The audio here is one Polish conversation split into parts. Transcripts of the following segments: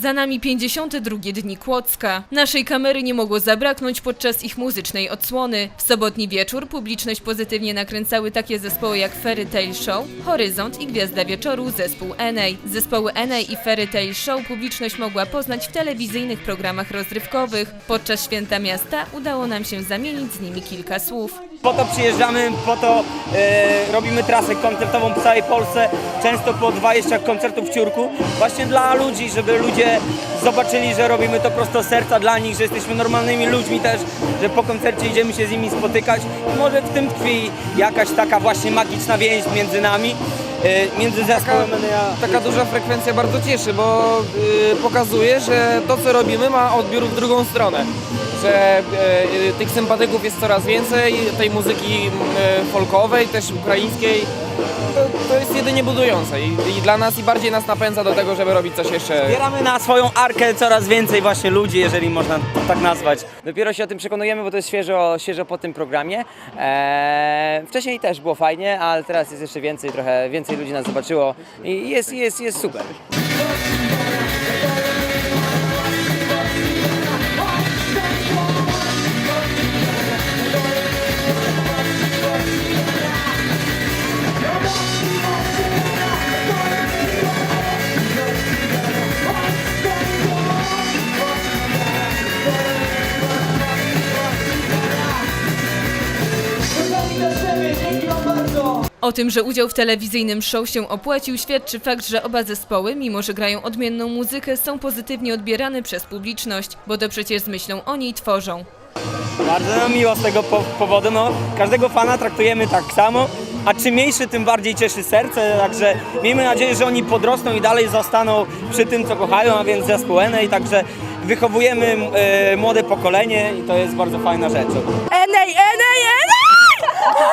Za nami 52 dni Kłodzka. Naszej kamery nie mogło zabraknąć podczas ich muzycznej odsłony. W sobotni wieczór publiczność pozytywnie nakręcały takie zespoły jak Fairy Tail Show, Horyzont i Gwiazda Wieczoru, zespół Enej. Zespoły Enej i Fairy Tail Show publiczność mogła poznać w telewizyjnych programach rozrywkowych. Podczas Święta Miasta udało nam się zamienić z nimi kilka słów. Po to przyjeżdżamy, po to e, robimy trasę koncertową po całej Polsce, często po 20 koncertów w Ciurku, właśnie dla ludzi, żeby ludzie zobaczyli, że robimy to prosto z serca dla nich, że jesteśmy normalnymi ludźmi też, że po koncercie idziemy się z nimi spotykać. I może w tym tkwi jakaś taka właśnie magiczna więź między nami, e, między zespołem Enea. Taka duża frekwencja bardzo cieszy, bo y, pokazuje, że to co robimy ma odbiór w drugą stronę. Że y, y, tych sympatyków jest coraz więcej, tej muzyki y, folkowej, też ukraińskiej. To, to jest jedynie budujące I, i dla nas i bardziej nas napędza do tego, żeby robić coś jeszcze Zbieramy na swoją arkę coraz więcej właśnie ludzi, jeżeli można tak nazwać. Dopiero się o tym przekonujemy, bo to jest świeżo, świeżo po tym programie. Eee, wcześniej też było fajnie, ale teraz jest jeszcze więcej, trochę więcej ludzi nas zobaczyło i jest, jest, jest super. O tym, że udział w telewizyjnym show się opłacił, świadczy fakt, że oba zespoły, mimo że grają odmienną muzykę, są pozytywnie odbierane przez publiczność, bo to przecież z myślą o niej tworzą. Bardzo nam miło z tego po powodu. No, każdego fana traktujemy tak samo, a czym mniejszy, tym bardziej cieszy serce. Także miejmy nadzieję, że oni podrosną i dalej zostaną przy tym, co kochają, a więc zespół Enej. Także wychowujemy e, młode pokolenie i to jest bardzo fajna rzecz. Enej,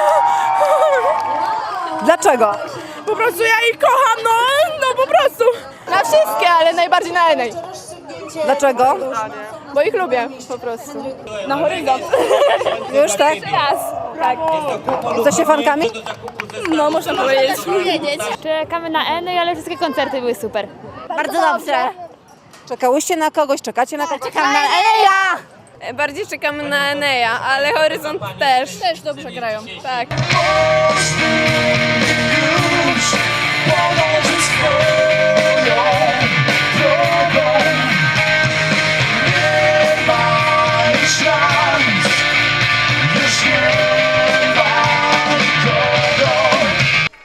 Enej, Enej! Dlaczego? Po prostu ja ich kocham, no, no po prostu. Na wszystkie, ale najbardziej na Enej, Dlaczego? bo ich lubię po prostu. Na horyzont. Już tak? Raz, tak. Jesteście fankami? No, można powiedzieć. Czekamy na Eny, ale wszystkie koncerty były super. Bardzo dobrze. Czekałyście na kogoś? Czekacie na kogoś? Czekam na Eneja! Bardziej czekamy na Eneja, ale horyzont też. Też dobrze grają. Tak.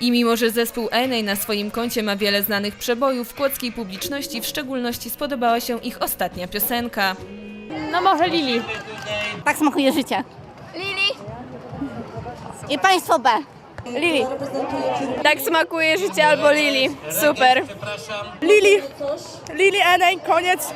I mimo, że zespół Enej na swoim koncie ma wiele znanych przebojów, kłodzkiej publiczności w szczególności spodobała się ich ostatnia piosenka. No może Lili. Tak smakuje życie. Lili. I państwo B. Lili. Tak smakuje życie albo Lili. Super. Lili. Lili, Enej, koniec.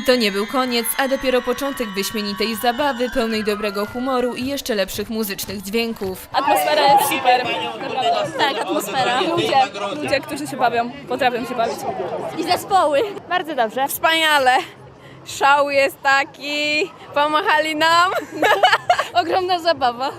I to nie był koniec, a dopiero początek wyśmienitej zabawy, pełnej dobrego humoru i jeszcze lepszych muzycznych dźwięków. Atmosfera jest super. Tak, atmosfera. Ludzie, ludzie, którzy się bawią, potrafią się bawić. I zespoły. Bardzo dobrze. Wspaniale. Szał jest taki. Pomachali nam. Ogromna zabawa.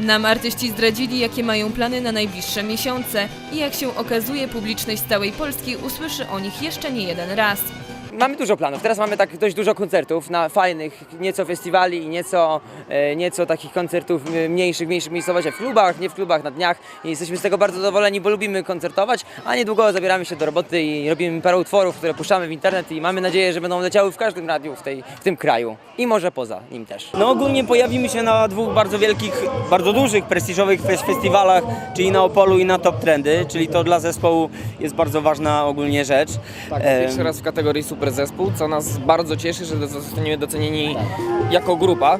Nam artyści zdradzili, jakie mają plany na najbliższe miesiące i jak się okazuje, publiczność z całej Polski usłyszy o nich jeszcze nie jeden raz. Mamy dużo planów. Teraz mamy tak dość dużo koncertów na fajnych, nieco festiwali i nieco, e, nieco takich koncertów mniejszych, mniejszych miejscowościach w klubach, nie w klubach, na dniach. I jesteśmy z tego bardzo zadowoleni, bo lubimy koncertować, a niedługo zabieramy się do roboty i robimy parę utworów, które puszczamy w internet i mamy nadzieję, że będą leciały w każdym radiu w, tej, w tym kraju i może poza nim też. No ogólnie pojawimy się na dwóch bardzo wielkich, bardzo dużych, prestiżowych fes- festiwalach, czyli na Opolu i na Top Trendy, czyli to dla zespołu jest bardzo ważna ogólnie rzecz. Tak, pierwszy raz w kategorii super zespół, co nas bardzo cieszy, że zostaniemy docenieni jako grupa.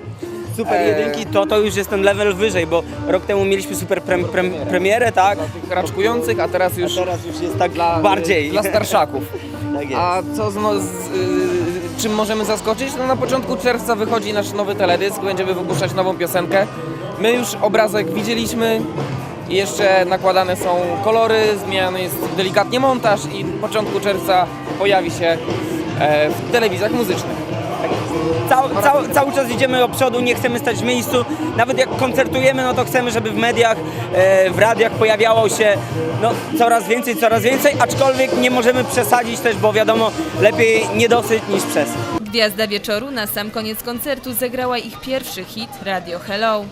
Super e, jedynki to, to już jest ten level wyżej, bo rok temu mieliśmy super prem, prem, premierę, tak? Tych raczkujących, a teraz już Teraz już jest tak dla, bardziej. dla starszaków. Tak jest. A co z, no, z, y, czym możemy zaskoczyć? No na początku czerwca wychodzi nasz nowy teledysk, będziemy wypuszczać nową piosenkę. My już obrazek widzieliśmy, jeszcze nakładane są kolory, zmieniany jest delikatnie montaż i w początku czerwca pojawi się e, w telewizjach muzycznych. Cał, cał, cały czas idziemy do przodu, nie chcemy stać w miejscu. Nawet jak koncertujemy, no to chcemy, żeby w mediach, e, w radiach pojawiało się no, coraz więcej, coraz więcej, aczkolwiek nie możemy przesadzić też, bo wiadomo, lepiej niedosyt niż przesyt. Gwiazda wieczoru na sam koniec koncertu zagrała ich pierwszy hit Radio Hello.